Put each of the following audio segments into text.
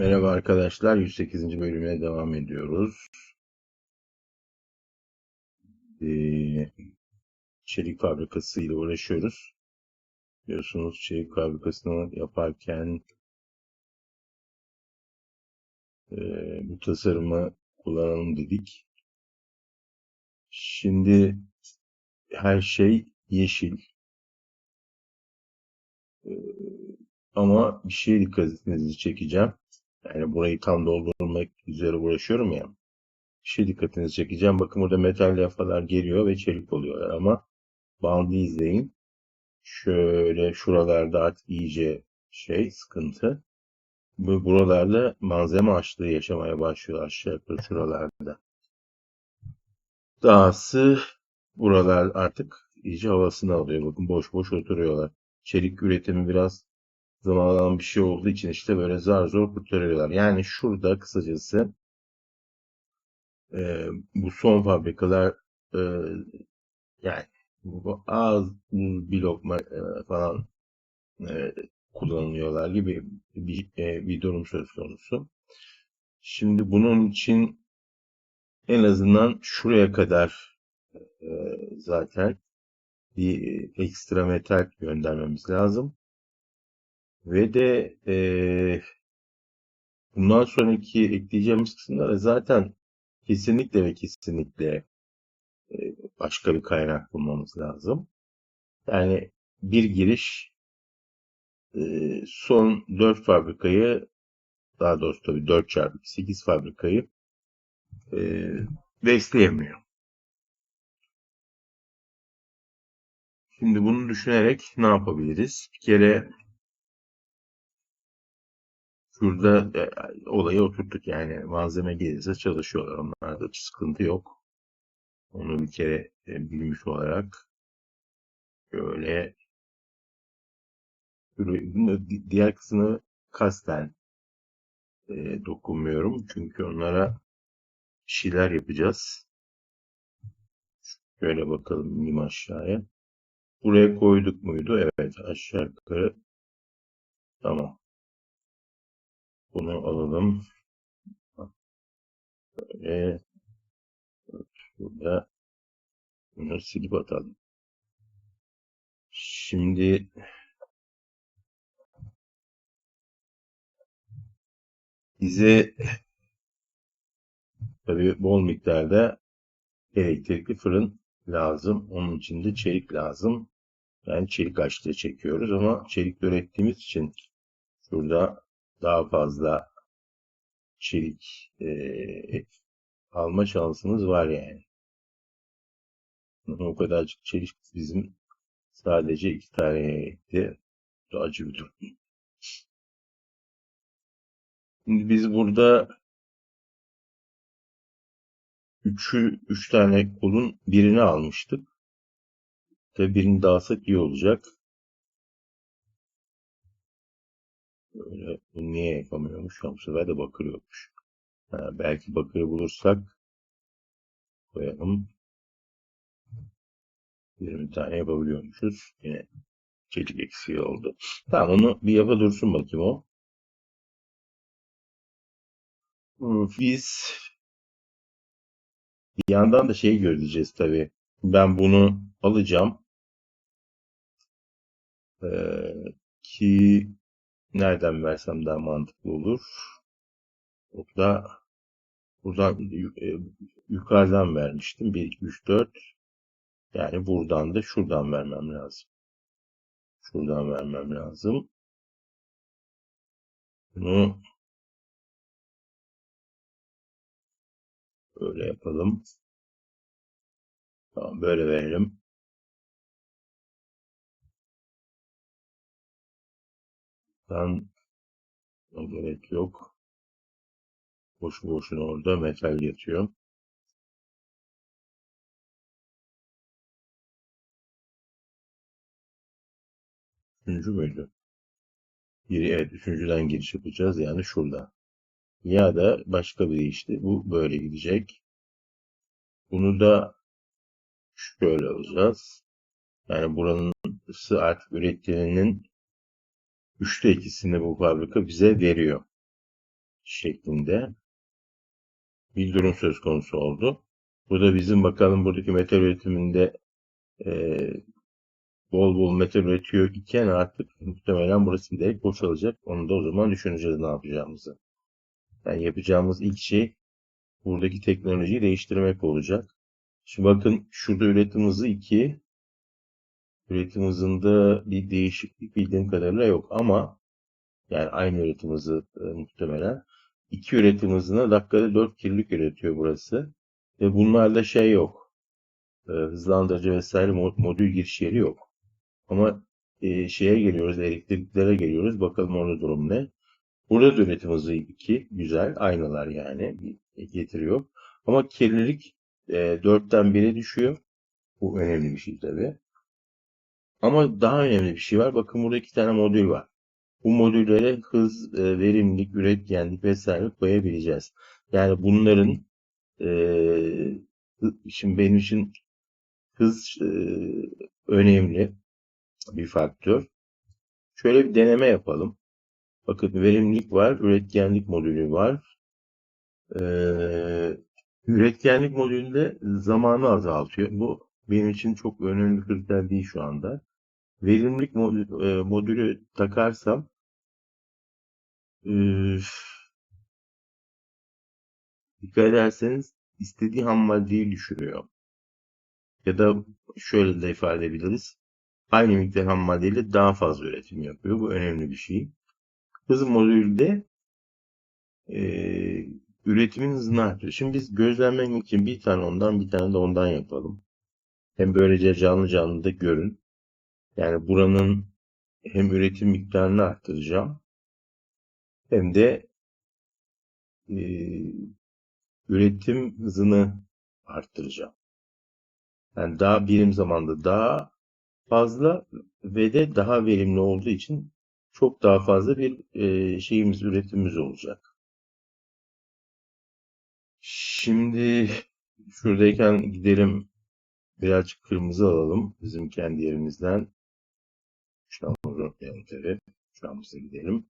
Merhaba arkadaşlar, 108. bölüme devam ediyoruz. Ee, çelik fabrikası ile uğraşıyoruz. Biliyorsunuz çelik fabrikasını yaparken e, bu tasarımı kullanalım dedik. Şimdi her şey yeşil. Ee, ama bir şeye dikkatinizi çekeceğim. Yani burayı tam doldurmak üzere uğraşıyorum ya. Şey dikkatinizi çekeceğim. Bakın burada metal yafalar geliyor ve çelik oluyorlar ama bandı izleyin. Şöyle şuralarda artık iyice şey sıkıntı. Bu buralarda malzeme açlığı yaşamaya başlıyor aşağı yukarı şuralarda. Dahası buralar artık iyice havasını alıyor. Bakın boş boş oturuyorlar. Çelik üretimi biraz zaman alan bir şey olduğu için işte böyle zar zor kurtarıyorlar. Yani şurada kısacası e, bu son fabrikalar e, yani bu az bir lokma e, falan e, kullanılıyorlar gibi bir, e, bir durum söz konusu. Şimdi bunun için en azından şuraya kadar e, zaten bir ekstra metal göndermemiz lazım. Ve de e, bundan sonraki ekleyeceğimiz kısımlara zaten kesinlikle ve kesinlikle e, başka bir kaynak bulmamız lazım. Yani bir giriş e, son 4 fabrikayı daha doğrusu tabii 4 çarpı 8 fabrikayı e, besleyemiyor. Şimdi bunu düşünerek ne yapabiliriz? Bir kere şurada e, olayı oturttuk yani malzeme gelirse çalışıyorlar. Onlarda sıkıntı yok. Onu bir kere e, bilmiş olarak böyle diğer kısmını kasten e, dokunmuyorum. Çünkü onlara şeyler yapacağız. Şöyle bakalım ineyim aşağıya. Buraya koyduk muydu? Evet aşağı yukarı. Tamam. Bunu alalım. Böyle burada bunu silip atalım. Şimdi bize tabii bol miktarda elektrikli fırın lazım. Onun için de çelik lazım. Yani çelik açlığı çekiyoruz ama çelik ürettiğimiz için şurada daha fazla çelik e, alma şansımız var yani. O kadarcık çelik bizim sadece iki tane etti. Acı bir durum. Şimdi biz burada üçü, üç tane kolun birini almıştık. Tabi birini dağıtsak iyi olacak. Böyle niye yapamıyormuş? Bu sefer de bakır yokmuş. Ha, belki bakırı bulursak koyalım. 20 tane yapabiliyormuşuz. Yine çelik eksiği oldu. Tamam onu bir yapa dursun bakayım o. Biz bir yandan da şey göreceğiz tabii. Ben bunu alacağım. Ee, ki nereden versem daha mantıklı olur. Burada buradan e, yukarıdan vermiştim. 1, 2, 3, 4. Yani buradan da şuradan vermem lazım. Şuradan vermem lazım. Bunu böyle yapalım. Tamam böyle verelim. Ben gerek yok. Boş boşuna orada metal yatıyor. Üçüncü müydü? Biri evet üçüncüden giriş yapacağız yani şurada. Ya da başka bir işte bu böyle gidecek. Bunu da şöyle alacağız. Yani buranın artık ürettiğinin üçte ikisini bu fabrika bize veriyor. şeklinde bir durum söz konusu oldu. Bu da bizim bakalım buradaki metal üretiminde e, bol bol metal üretiyor iken artık muhtemelen burası giderek boşalacak. Onu da o zaman düşüneceğiz ne yapacağımızı. Yani yapacağımız ilk şey buradaki teknolojiyi değiştirmek olacak. Şimdi bakın şurada üretim hızı 2. Üretim hızında bir değişiklik bildiğim kadarıyla yok ama yani aynı üretim hızı e, muhtemelen. 2 üretim hızına dakikada 4 kirlik üretiyor burası. Ve bunlarda şey yok. E, hızlandırıcı vesaire mod- modül giriş yeri yok. Ama e, şeye geliyoruz, elektriklere geliyoruz. Bakalım orada durum ne? Burada da üretim hızı 2. Güzel. Aynalar yani. Getiriyor. Ama kirlilik e, 4'ten 1'e düşüyor. Bu önemli bir şey tabii. Ama daha önemli bir şey var. Bakın burada iki tane modül var. Bu modüllere hız, e, verimlilik, üretkenlik vesaire koyabileceğiz. Yani bunların e, şimdi benim için hız e, önemli bir faktör. Şöyle bir deneme yapalım. Bakın verimlilik var, üretkenlik modülü var. Üretkenlik modülünde zamanı azaltıyor. Bu benim için çok önemli kriter değil şu anda. Verimlilik e, modülü takarsam dikkat ederseniz istediği ham maddeyi düşürüyor. Ya da şöyle de ifade edebiliriz. Aynı miktar ham maddeyle daha fazla üretim yapıyor. Bu önemli bir şey. Hız modülde e, üretimin hızını artırıyor. Şimdi biz gözlemlemek için bir tane ondan bir tane de ondan yapalım. Hem böylece canlı canlı da görün. Yani buranın hem üretim miktarını arttıracağım hem de e, üretim hızını arttıracağım. Yani daha birim zamanda daha fazla ve de daha verimli olduğu için çok daha fazla bir e, şeyimiz, üretimimiz olacak. Şimdi şuradayken gidelim birazcık kırmızı alalım bizim kendi yerimizden. Şuradan unutmayalım tabii. Şuramıza gidelim.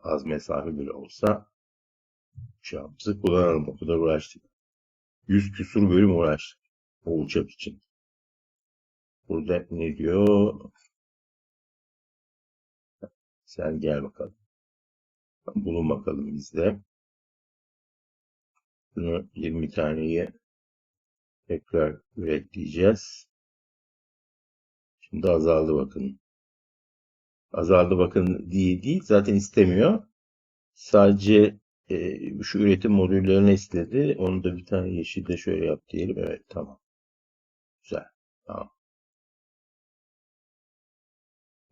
Az mesafe bile olsa şuramızı kullanalım. O kadar uğraştık. 100 küsur bölüm uğraştık. O uçak için. Burada ne diyor? Sen gel bakalım. Bulun bakalım bizde. Bunu 20 taneyi tekrar üret diyeceğiz. Şimdi azaldı bakın. Azaldı bakın diye değil. Zaten istemiyor. Sadece e, şu üretim modüllerini istedi. Onu da bir tane yeşil de şöyle yap diyelim. Evet tamam. Güzel. Tamam.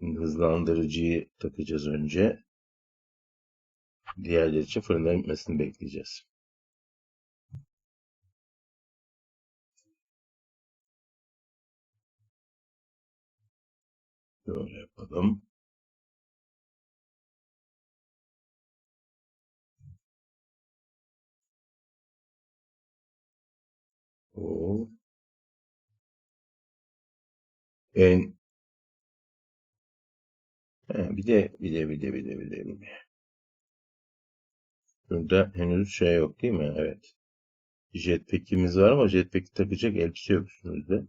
Şimdi hızlandırıcıyı takacağız önce. Diğerleri için fırından gitmesini bekleyeceğiz. Böyle yapalım. O en He, bir de bir de bir de bir de bir de bir de. Burada henüz şey yok değil mi? Evet. Jetpack'imiz var ama jetpack'i takacak elbise yok üstümüzde.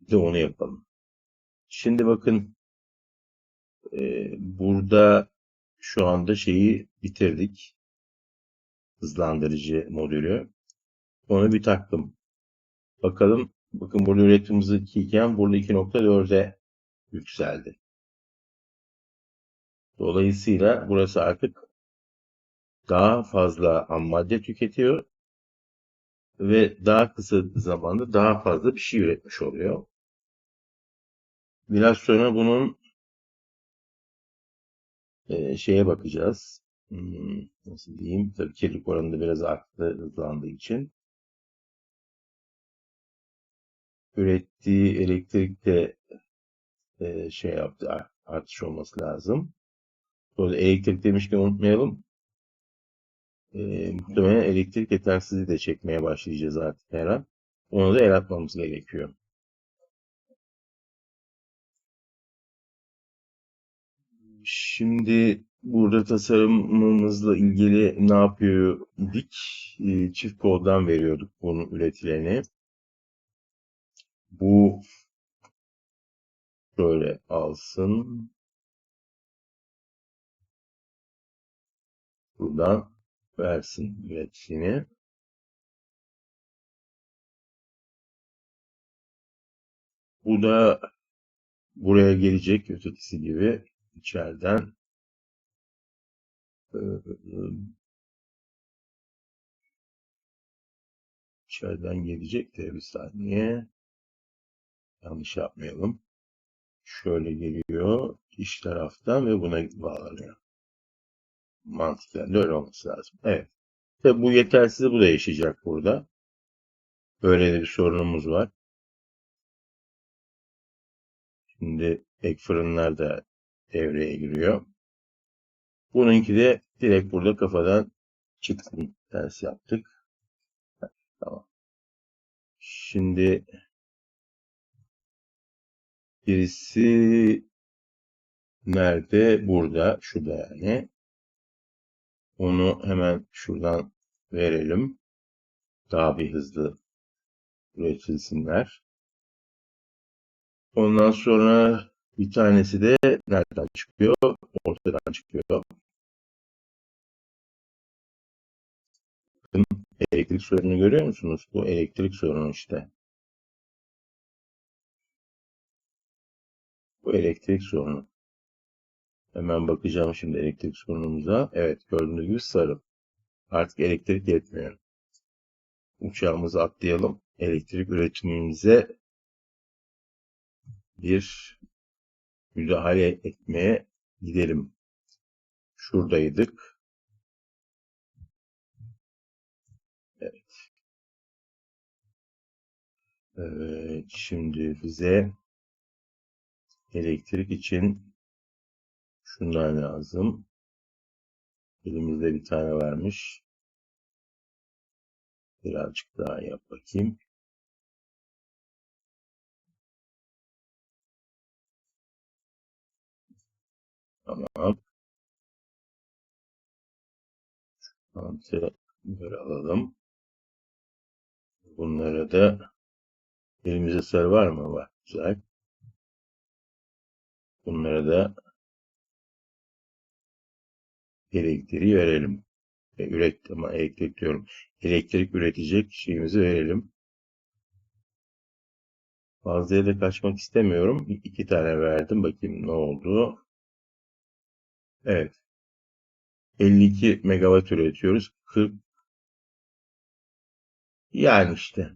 Bir de onu yapalım. Şimdi bakın e, burada şu anda şeyi bitirdik. Hızlandırıcı modülü. Onu bir taktım. Bakalım. Bakın burada üretim hızı 2 iken burada 2.4'e yükseldi. Dolayısıyla burası artık daha fazla ham madde tüketiyor ve daha kısa zamanda daha fazla bir şey üretmiş oluyor. Biraz sonra bunun e, şeye bakacağız. Hmm, nasıl diyeyim? Tabii kirlilik oranı da biraz arttı hızlandığı için. Ürettiği elektrik de e, şey yaptı, art- artış olması lazım. Burada elektrik demişken unutmayalım. E, muhtemelen elektrik yetersizliği de çekmeye başlayacağız artık her an. Onu da el atmamız gerekiyor. Şimdi Burada tasarımımızla ilgili ne yapıyor idik? Ee, Çift koldan veriyorduk bunun üretileni. Bu şöyle alsın. Buradan versin üreticini. Bu da buraya gelecek ötekisi gibi içeriden içeriden gelecek de bir saniye yanlış yapmayalım. Şöyle geliyor iç taraftan ve buna bağlanıyor. Mantıken de öyle olması lazım. Evet. Tabi bu yetersiz bu da yaşayacak burada. Böyle de bir sorunumuz var. Şimdi ek fırınlar da devreye giriyor. Bununki de direkt burada kafadan çıksın. Ters yaptık. Tamam. Şimdi birisi nerede? Burada. Şurada yani. Onu hemen şuradan verelim. Daha bir hızlı üretilsinler. Ondan sonra bir tanesi de nereden çıkıyor? Ortadan çıkıyor. Elektrik sorununu görüyor musunuz? Bu elektrik sorunu işte. Bu elektrik sorunu. Hemen bakacağım şimdi elektrik sorunumuza. Evet gördüğünüz gibi sarı. Artık elektrik yetmiyor. Uçağımızı atlayalım. Elektrik üretimimize bir müdahale etmeye gidelim. Şuradaydık. Evet. Evet, şimdi bize elektrik için şunlar lazım. Elimizde bir tane varmış. Birazcık daha yap bakayım. Tamam. Mantı böyle alalım. Bunlara da elimizde sarı var mı? Var. Güzel. Bunlara da elektriği verelim. E, üret ama elektrik diyorum. Elektrik üretecek şeyimizi verelim. Fazlaya da kaçmak istemiyorum. İki tane verdim. Bakayım ne oldu. Evet. 52 megawatt üretiyoruz. 40 yani işte.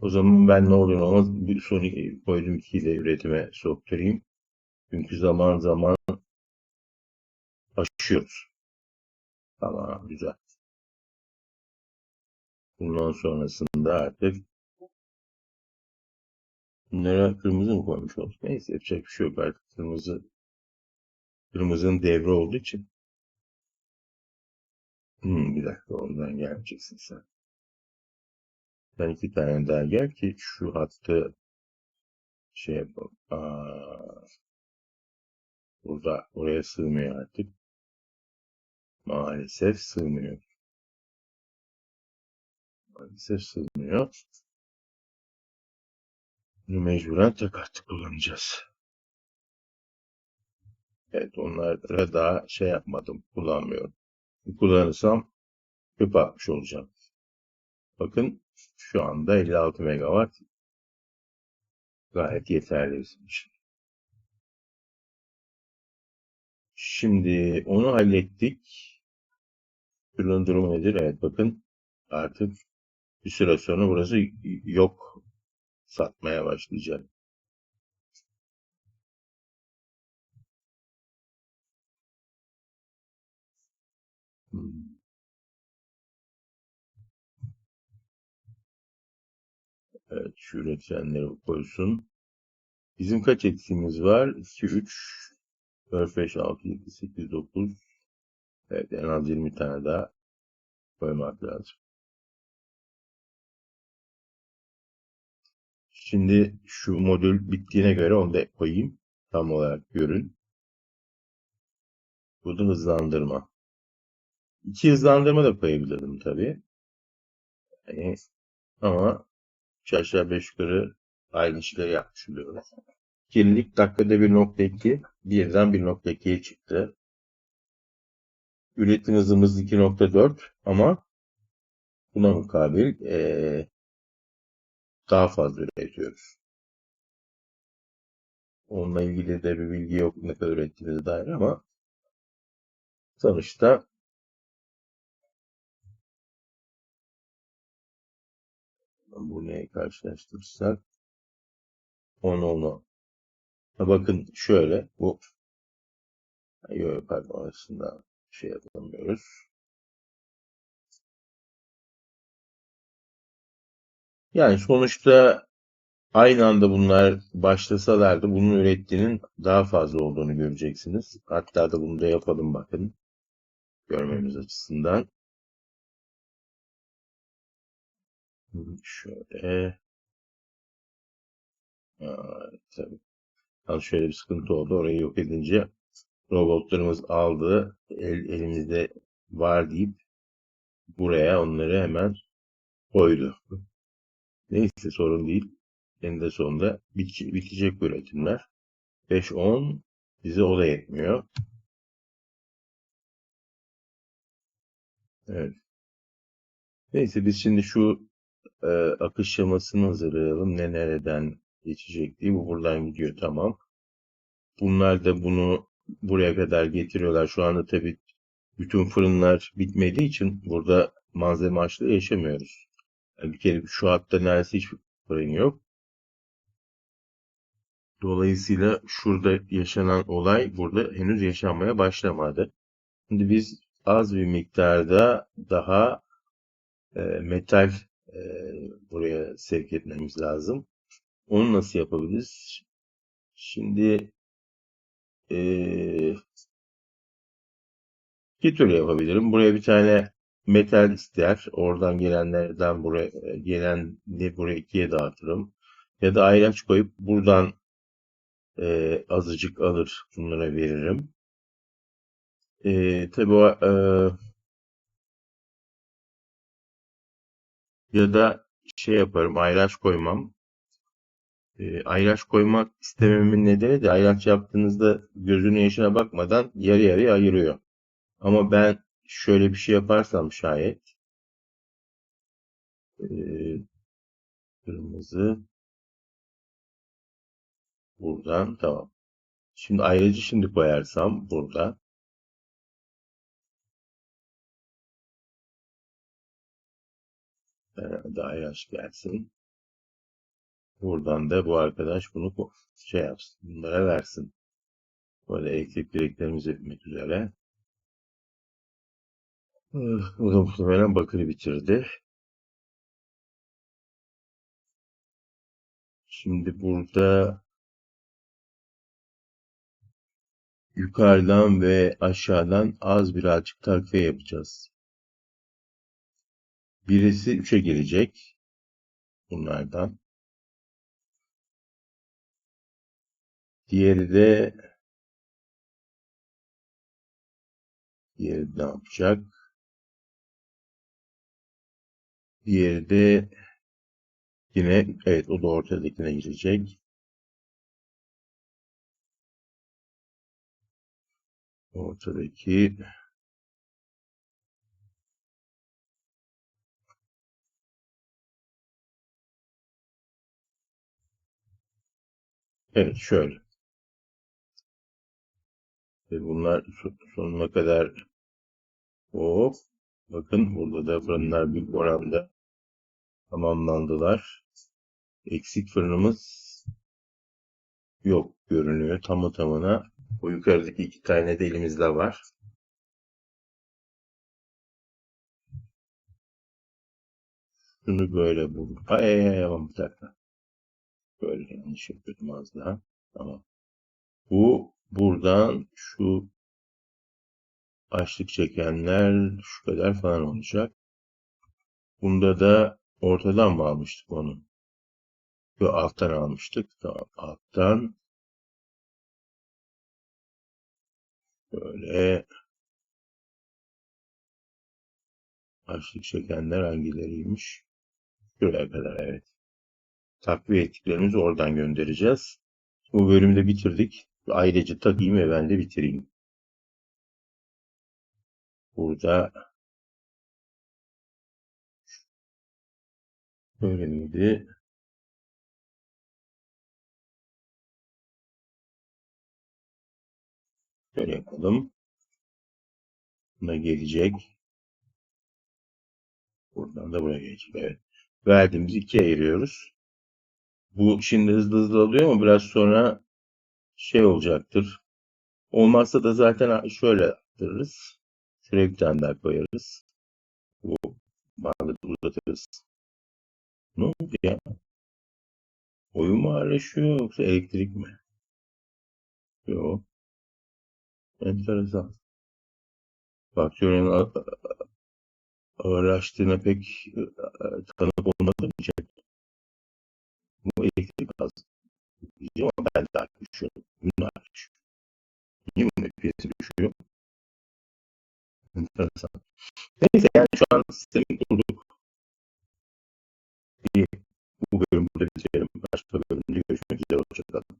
O zaman ben ne olur olmaz bir son koydum 2'yi de üretime sokturayım. Çünkü zaman zaman aşıyoruz. Tamam güzel. Bundan sonrasında artık bunlara kırmızı mı koymuş olduk? Neyse yapacak bir şey yok artık. Kırmızı kırmızının devre olduğu için. Hmm, bir dakika ondan gelmeyeceksin sen. Sen iki tane daha gel ki şu hattı şey yapalım. Aa, burada oraya sığmıyor artık. Maalesef sığmıyor. Maalesef sığmıyor. Bunu mecburen tek hattı kullanacağız. Evet onlara daha şey yapmadım. Kullanmıyorum. Kullanırsam çöp atmış olacağım. Bakın şu anda 56 megawatt gayet yeterli bizim için. Şimdi onu hallettik. Ürünün durumu nedir? Evet bakın artık bir süre sonra burası yok satmaya başlayacak. Evet şu üretenleri koysun. Bizim kaç eksiğimiz var? 2, 3, 4, 5, 6, 7, 8, 9. Evet en az 20 tane daha koymak lazım. Şimdi şu modül bittiğine göre onu da koyayım. Tam olarak görün. Bu da hızlandırma. İki hızlandırma da koyabilirdim tabii. Yani, ama üç aşağı beş yukarı aynı işleri yapmış oluyoruz. Kirlilik dakikada 1.2 birden 1.2'ye çıktı. Üretim hızımız 2.4 ama buna mukabil eee, daha fazla üretiyoruz. Onunla ilgili de bir bilgi yok ne kadar ürettiğinize dair ama sonuçta bu neye karşılaştırırsak 10 10 Ha bakın şöyle bu yok pardon arasında şey yapamıyoruz. Yani sonuçta aynı anda bunlar başlasalardı bunun ürettiğinin daha fazla olduğunu göreceksiniz. Hatta da bunu da yapalım bakın. Görmemiz açısından. Şöyle. Aa, tabii. Şöyle bir sıkıntı oldu. Orayı yok edince robotlarımız aldı. El, elimizde var deyip buraya onları hemen koydu. Neyse sorun değil. Eninde sonunda bit- bitecek bu üretimler. 5-10 bize o da yetmiyor. Evet. Neyse biz şimdi şu e, akış şemasını hazırlayalım. Ne nereden geçecek diye. Bu buradan gidiyor tamam. Bunlar da bunu buraya kadar getiriyorlar. Şu anda tabii bütün fırınlar bitmediği için burada malzeme açlığı yaşamıyoruz. Yani bir kere şu hatta neredeyse hiç fırın yok. Dolayısıyla şurada yaşanan olay burada henüz yaşanmaya başlamadı. Şimdi biz az bir miktarda daha e, metal e, buraya sevk etmemiz lazım. Onu nasıl yapabiliriz? Şimdi e, iki türlü yapabilirim. Buraya bir tane metal ister. Oradan gelenlerden buraya gelen de buraya ikiye dağıtırım. Ya da ayraç koyup buradan e, azıcık alır bunlara veririm. E, tabii o e, ya da şey yaparım ayraç koymam. E, ayraç koymak istememin nedeni de ayraç yaptığınızda gözünün yaşına bakmadan yarı yarıya ayırıyor. Ama ben şöyle bir şey yaparsam şayet e, kırmızı buradan tamam. Şimdi ayrıcı şimdi koyarsam burada daha yaş gelsin. Buradan da bu arkadaş bunu şey yapsın. Bunlara versin. Böyle elektrik direklerimizi bitmek üzere. Bu da muhtemelen bakırı bitirdi. Şimdi burada yukarıdan ve aşağıdan az birazcık takviye yapacağız. Birisi 3'e gelecek. Bunlardan. Diğeri de diğeri ne yapacak? Diğeri de yine evet o da ortadakine girecek. Ortadaki evet şöyle. Ve bunlar so- sonuna kadar hop bakın burada da fırınlar büyük oranda tamamlandılar. Eksik fırınımız yok görünüyor tamı tamına. O yukarıdaki iki tane de elimizde var. Şunu böyle bul. Ay ay ay bir dakika. Böyle yanlış yapıyordum az daha. Tamam. Bu buradan şu açlık çekenler şu kadar falan olacak. Bunda da ortadan mı almıştık onu? Yok alttan almıştık. Tamam alttan. Böyle açlık çekenler hangileriymiş? Şuraya kadar evet. Takviye ettiklerimizi oradan göndereceğiz. Bu bölümü de bitirdik. Ailece takayım ve ben de bitireyim. Burada böyle miydi? Şöyle yapalım. Buna gelecek. Buradan da buraya gelecek. Evet. Verdiğimizi ikiye ayırıyoruz. Bu şimdi hızlı hızlı alıyor ama biraz sonra şey olacaktır. Olmazsa da zaten şöyle yaptırırız. Şuraya bir tane daha koyarız. Bu bandı uzatırız. Ne oldu ya? Oyun mu ağırlaşıyor yoksa elektrik mi? Yok. Enteresan. Faktörün ağırlaştığına pek e, tanık için bu elektrik az. Diyeceğim ama ben daha düşüyorum. Bunlar düşüyor. Niye bunun FPS düşüyor? Enteresan. Neyse yani şu an sistemi kurduk. Bir, bu bölüm burada bitirelim. Başka bölümde görüşmek üzere. Hoşçakalın.